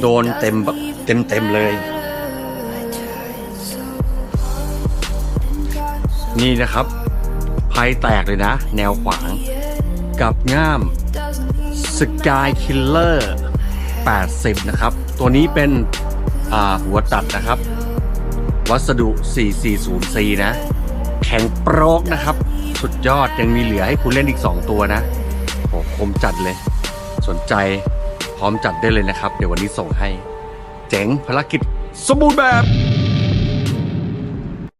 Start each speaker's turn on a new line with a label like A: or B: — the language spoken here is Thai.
A: โดนเต็มแบบเต็มเต็มเลย นี่นะครับภายแตกเลยนะ แนวขวาง กับง่ามสกายคิลเลอร์80 นะครับ ตัวนี้เป็นหัวตัดนะครับ วัสดุ 440C นะ ข็งโปรกนะครับ สุดยอดยังมีเหลือให้คุณเล่นอีก 2 ตัวนะโอ้คมจัดเลย สนใจพร้อมจัดได้เลยนะครับ เดี๋ยววันนี้ส่งให้ เจ๋งภารกิจสมบูรณ์แบบ